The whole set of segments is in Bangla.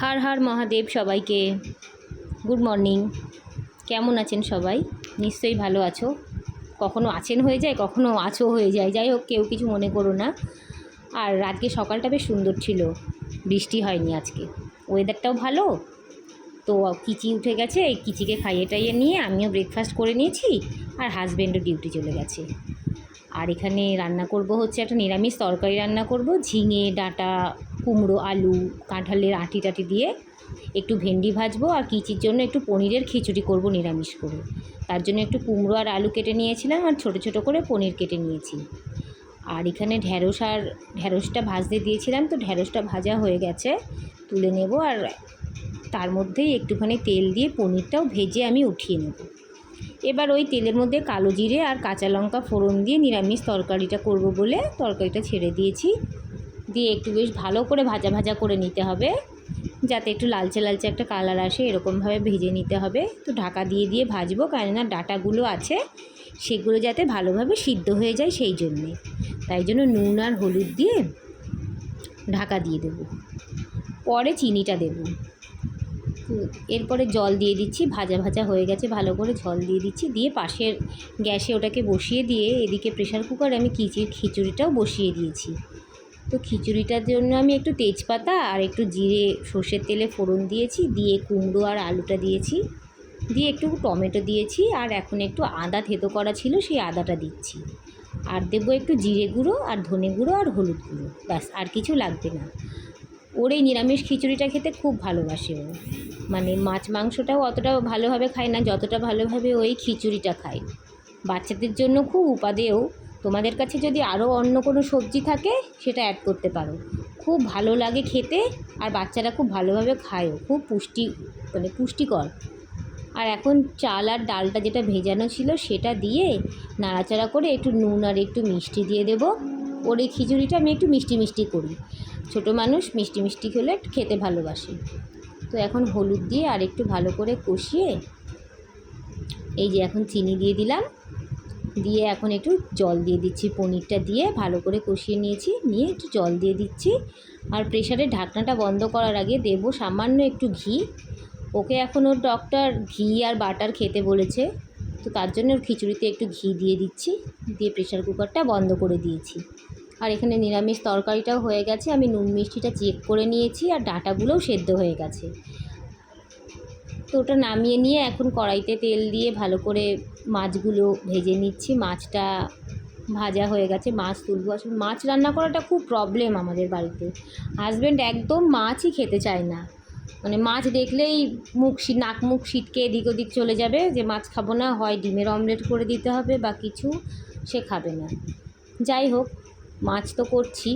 হার হার মহাদেব সবাইকে। Good morning. কেমন আছেন সবাই? নিশ্চয়ই ভালো আছো। কখনো আছেন হয়ে যায়, কখনো আছো হয়ে যায়। যাই হোক, কেউ কিছু মনে করো না। আর আজকে সকালটা বেশ সুন্দর ছিল। বৃষ্টি হয়নি আজকে। ওয়েদারটাও ভালো। তো কিচি উঠে গেছে কিচিকে খাইয়ে টাইয়ে নিয়ে আমিও ব্রেকফাস্ট করে নিয়েছি আর হাজব্যান্ডও ডিউটি চলে গেছে। আর এখানে রান্না করব হচ্ছে একটা নিরামিষ তরকারি রান্না করব, ঝিঙে, ডাঁটা কুমড়ো, আলু, কাঁঠালের আঁটি টাটি দিয়ে একটু ভেন্ডি ভাজবো আর কিচির জন্য একটু পনিরের খিচুড়ি করব নিরামিষ করে। তার জন্য একটু কুমড়ো আর আলু কেটে নিয়েছিলাম আর ছোটো ছোটো করে পনির কেটে নিয়েছি। আর এখানে ঢ্যাঁড়স আর ঢ্যাঁড়সটা ভাজতে দিয়েছিলাম তো ঢ্যাঁড়সটা ভাজা হয়ে গেছে, তুলে নেব আর তার মধ্যেই একটুখানি তেল দিয়ে পনিরটাও ভেজে আমি উঠিয়ে নেব। এবার ওই তেলের মধ্যে কালো জিরে আর কাঁচা লঙ্কা ফোড়ন দিয়ে নিরামিষ তরকারিটা করব বলে তরকারিটা ছেড়ে দিয়েছি। দিয়ে একটু বেশ ভালো করে ভাজা ভাজা করে নিতে হবে। যাতে একটু লালচে লালচে একটা কালার আসে, এরকমভাবে ভেজে নিতে হবে। তো ঢাকা দিয়ে দিয়ে ভাজবো কেননা ডাটাগুলো আছে, সেগুলো যাতে ভালোভাবে সিদ্ধ হয়ে যায় সেই জন্যে। তাই জন্য নুন আর হলুদ দিয়ে ঢাকা দিয়ে দেবো। পরে চিনিটা দেবো। এরপরে জল দিয়ে দিচ্ছি, ভাজা ভাজা হয়ে গেছে, ভালো করে জল দিয়ে দিচ্ছি। দিয়ে পাশের গ্যাসে ওটাকে বসিয়ে দিয়ে এদিকে প্রেশার কুকারে আমি কিচির খিচুড়িটাও বসিয়ে দিয়েছি। তো খিচুড়িটার জন্য আমি একটু তেজপাতা আর একটু জিরে, সর্ষের তেলে ফোড়ন দিয়েছি, দিয়ে কুমড়ো আর আলুটা দিয়েছি, দিয়ে একটু টমেটো দিয়েছি আর এখন একটু আদা থেতো করা ছিল, সেই আদাটা দিচ্ছি। আর দেবো একটু জিরে গুঁড়ো আর ধনে গুঁড়ো আর হলুদ গুঁড়ো, ব্যাস, আর কিছু লাগবে না। ওর এই নিরামিষ খিচুড়িটা খেতে খুব ভালোবাসে ও। মানে মাছ মাংসটাও অতটা ভালোভাবে খায় না, যতটা ভালোভাবে ওই খিচুড়িটা খায়। বাচ্চাদের জন্য খুব উপাদেয় তোমাদের কাছে যদি আরও অন্য কোনো সবজি থাকে, সেটা অ্যাড করতে পারো। খুব ভালো লাগে খেতে, আর বাচ্চারা খুব ভালোভাবে খায়ও। খুব পুষ্টি মানে পুষ্টিকর। আর এখন চাল আর ডালটা যেটা ভেজানো ছিল, সেটা দিয়ে নাড়াচাড়া করে একটু নুন আর একটু মিষ্টি দিয়ে দেবো। ওর এই খিচুড়িটা আমি একটু মিষ্টি মিষ্টি করি। ছোটো মানুষ মিষ্টি মিষ্টি খেলে খেতে ভালোবাসে। তো এখন হলুদ দিয়ে আর একটু ভালো করে কষিয়ে, এই যে এখন চিনি দিয়ে দিলাম। দিয়ে এখন একটু জল দিয়ে দিচ্ছি, পনিরটা দিয়ে ভালো করে কষিয়ে নিয়েছি, নিয়ে একটু জল দিয়ে দিচ্ছি। আর প্রেশারের ঢাকনাটা বন্ধ করার আগে দেবো সামান্য একটু ঘি। ওকে এখন ওর ডক্টর ঘি আর বাটার খেতে বলেছে, তো তার জন্য ওর খিচুড়িতে একটু ঘি দিয়ে দিচ্ছি, দিয়ে প্রেশার কুকারটা বন্ধ করে দিয়েছি। আর এখানে নিরামিষ তরকারিটাও হয়ে গেছে, আমি নুন মিষ্টিটা চেক করে নিয়েছি আর ডাঁটাগুলোও সেদ্ধ হয়ে গেছে। তো ওটা নামিয়ে নিয়ে এখন কড়াইতে তেল দিয়ে ভালো করে মাছগুলো ভেজে নিচ্ছি। মাছটা ভাজা হয়ে গেছে, মাছ তুলবো। আসলে মাছ রান্না করাটা খুব প্রবলেম আমাদের বাড়িতে। হাজব্যান্ড একদম মাছই খেতে চায় না। মানে মাছ দেখলেই মুখ নাক মুখ শীতকে এদিক ওদিক চলে যাবে যে মাছ খাব না, হয় ডিমের অমলেট করে দিতে হবে বা কিছু, সে খাবে না। যাই হোক, মাছ তো করছি।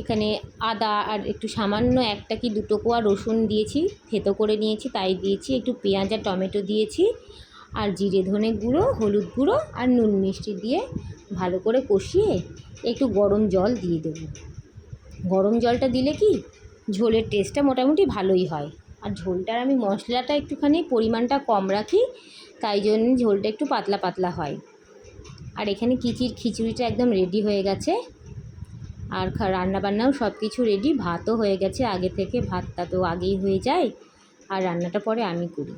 এখানে আদা আর একটু সামান্য একটা কি দুটো কোয়া রসুন দিয়েছি, থেতো করে নিয়েছি, তাই দিয়েছি, একটু পেঁয়াজ আর টমেটো দিয়েছি আর জিরে ধনে গুঁড়ো, হলুদ গুঁড়ো আর নুন মিষ্টি দিয়ে ভালো করে কষিয়ে একটু গরম জল দিয়ে দেবো। গরম জলটা দিলে কি ঝোলের টেস্টটা মোটামুটি ভালোই হয়। আর ঝোলটার আমি মশলাটা একটুখানি পরিমাণটা কম রাখি, তাই জন্য ঝোলটা একটু পাতলা পাতলা হয়। আর এখানে কিচির খিচুড়িটা একদম রেডি হয়ে গেছে। আর রান্নাবান্নাও সব কিছু রেডি ভাতও হয়ে গেছে আগে থেকে, ভাতটা তো আগেই হয়ে যায়। আর রান্নাটা পরে আমি করি।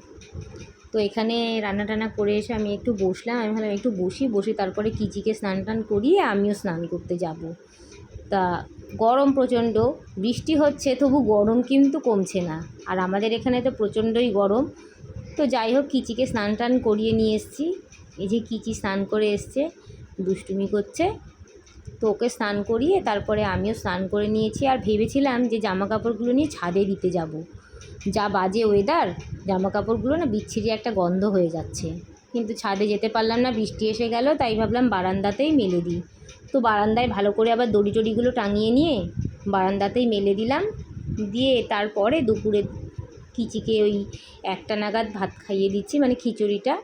তো এখানে রান্না টান্না করে এসে আমি একটু বসলাম। আমি ভাবলাম একটু বসি, বসে তারপরে কিচিকে স্নান টান করিয়ে আমিও স্নান করতে যাব। তা গরম প্রচণ্ড, বৃষ্টি হচ্ছে, তবু গরম কিন্তু কমছে না। আর আমাদের এখানে তো প্রচণ্ডই গরম। তো যাই হোক, কিচিকে স্নান টান করিয়ে নিয়ে এসেছি। এই যে কিচি স্নান করে এসছে, দুষ্টুমি করছে। তো ওকে স্নান করিয়ে তারপরে আমিও স্নান করে নিয়েছি আর ভেবেছিলাম যে জামা কাপড়গুলো নিয়ে ছাদে দিতে যাব। যা বাজে ওয়েদার জামা কাপড়গুলো না বিচ্ছিরি একটা গন্ধ হয়ে যাচ্ছে। কিন্তু ছাদে যেতে পারলাম না, বৃষ্টি এসে গেল, তাই ভাবলাম বারান্দাতেই মেলে দিই। তো বারান্দায় ভালো করে আবার দড়ি টড়িগুলো টাঙিয়ে নিয়ে বারান্দাতেই মেলে দিলাম। দিয়ে তারপরে দুপুরে কিচিকে ওই একটা নাগাদ ভাত খাইয়ে দিচ্ছি মানে খিচুড়িটা।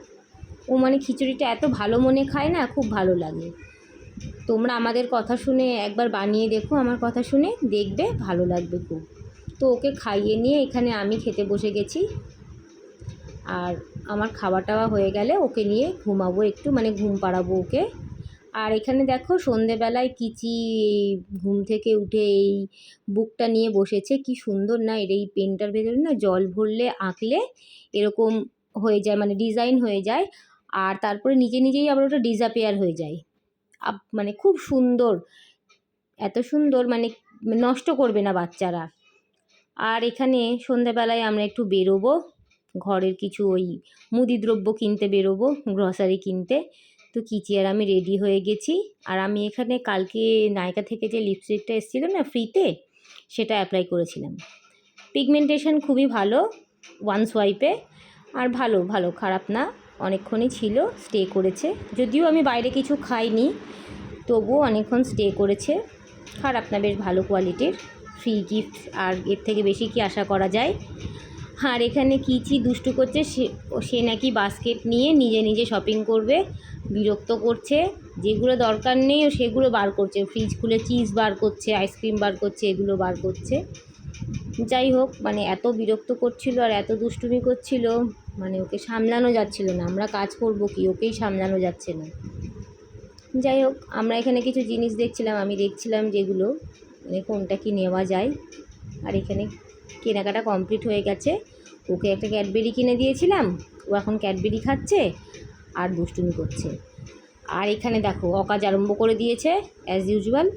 ও মানে খিচুড়িটা এত ভালো মনে খায় না, খুব ভালো লাগে। তোমরা আমাদের কথা শুনে একবার বানিয়ে দেখো, আমার কথা শুনে দেখবে ভালো লাগবে খুব। তো ওকে খাইয়ে নিয়ে এখানে আমি খেতে বসে গেছি। আর আমার খাওয়া টাওয়া হয়ে গেলে ওকে নিয়ে ঘুমাবো একটু মানে ঘুম পাড়াবো ওকে। আর এখানে দেখো সন্ধেবেলায় কিচি ঘুম থেকে উঠে এই বুকটা নিয়ে বসেছে। কি সুন্দর না, এর এই পেনটার ভেতরে না জল ভরলে, আঁকলে এরকম হয়ে যায় মানে ডিজাইন হয়ে যায়। আর তারপরে নিজে নিজেই আবার ওটা ডিজাপেয়ার হয়ে যায়। মানে খুব সুন্দর। এত সুন্দর মানে নষ্ট করবে না বাচ্চারা। আর এখানে সন্ধ্যাবেলায় আমরা একটু বেরোবো। ঘরের কিছু ওই মুদি দ্রব্য কিনতে বেরোবো গ্রসারি কিনতে। তো কিচি আর আমি রেডি হয়ে গেছি। আর আমি এখানে কালকে নায়িকা থেকে যে লিপস্টিকটা এসেছিল না ফ্রিতে সেটা অ্যাপ্লাই করেছিলাম। পিগমেন্টেশন খুবই ভালো ওয়ান সোয়াইপে আর ভালো ভালো, খারাপ না। অনেকক্ষণই ছিল স্টে করেছে। যদিও আমি বাইরে কিছু খাইনি, তবুও অনেকক্ষণ স্টে করেছে। খারাপ না, বেশ ভালো কোয়ালিটির ফ্রি গিফট আর এর থেকে বেশি কি আশা করা যায়? আর এখানে কিচি দুষ্টু করছে, সে নাকি বাস্কেট নিয়ে নিজে নিজে শপিং করবে, বিরক্ত করছে। যেগুলো দরকার নেই, ও সেগুলো বার করছে। ফ্রিজ খুলে চিজ বার করছে আইসক্রিম বার করছে, এগুলো বার করছে। যাই হোক মানে এত বিরক্ত করছিল আর এত দুষ্টুমি করছিল। মানে ওকে সামলানো যাচ্ছিল না, আমরা কাজ করব কি, ওকেই সামলানো যাচ্ছে না। যাই হোক, আমরা এখানে কিছু জিনিস দেখছিলাম, আমি দেখছিলাম যেগুলো মানে কোনটা কি নেওয়া যায়। আর এখানে কেনাকাটা কমপ্লিট হয়ে গেছে। ওকে একটা ক্যাডবেরি কিনে দিয়েছিলাম, ও এখন ক্যাডবেরি খাচ্ছে আর দুষ্টুমি করছে। আর এখানে দেখো, অকাজ আরম্ভ করে দিয়েছে অ্যাজ ইউজুয়াল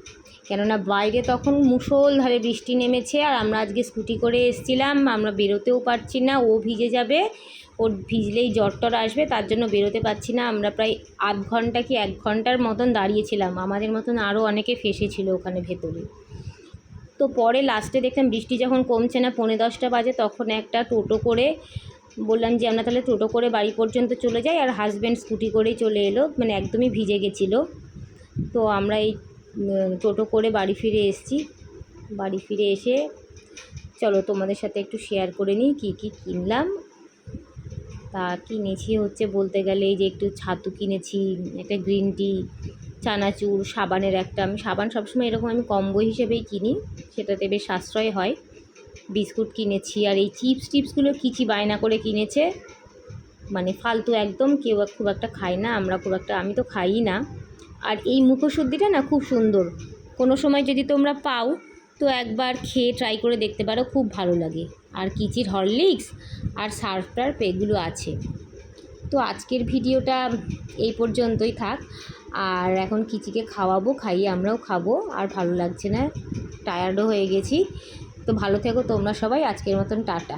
কেননা বাইরে তখন মুষলধারে বৃষ্টি নেমেছে, আর আমরা আজকে স্কুটি করে এসছিলাম, আমরা বেরোতেও পারছি না, ও ভিজে যাবে। ওর ভিজলেই জ্বর টর আসবে, তার জন্য বেরোতে পারছি না। আমরা প্রায় আধ ঘণ্টা কি এক ঘণ্টার মতন দাঁড়িয়েছিলাম আমাদের মতন আরও অনেকে ফেসেছিল ওখানে ভেতরে। তো পরে লাস্টে দেখলাম বৃষ্টি যখন কমছে না পৌনে দশটা বাজে, তখন একটা টোটো করে বললাম যে, আমরা তাহলে টোটো করে বাড়ি পর্যন্ত চলে যাই। আর হাজব্যান্ড স্কুটি করেই চলে এলো মানে একদমই ভিজে গেছিল। তো আমরা এই টোটো করে বাড়ি ফিরে এসেছি। বাড়ি ফিরে এসে, চলো তোমাদের সাথে একটু শেয়ার করে নিই, কী কী কিনলাম। তা কিনেছি হচ্ছে বলতে গেলে এই যে একটু ছাতু কিনেছি, একটা গ্রিন টি, চানাচুর, সাবানের একটা। আমি সাবান সবসময় এরকম আমি কম্বো হিসেবেই কিনি, সেটাতে বেশ সাশ্রয় হয়। বিস্কুট কিনেছি আর এই চিপস টিপসগুলো কিচি বায়না করে কিনেছে মানে ফালতু একদম কেউ খুব একটা খায় না, আমরা খুব একটা, আমি তো খাইই না। আর এই মুখশুদ্ধিটা না খুব সুন্দর। কোনো সময় যদি তোমরা পাও, তো একবার খেয়ে ট্রাই করে দেখতে পারো, খুব ভালো লাগে। আর কিচির হরলিক্স আর সার্ফ এগুলো আছে। তো আজকের ভিডিওটা এই পর্যন্তই থাক। আর এখন কিচিকে খাওয়াবো, খাইয়ে আমরাও খাব। আর ভালো লাগছে না টায়ার্ডও হয়ে গেছি। তো ভালো থেকো তোমরা সবাই। আজকের মতন টাটা।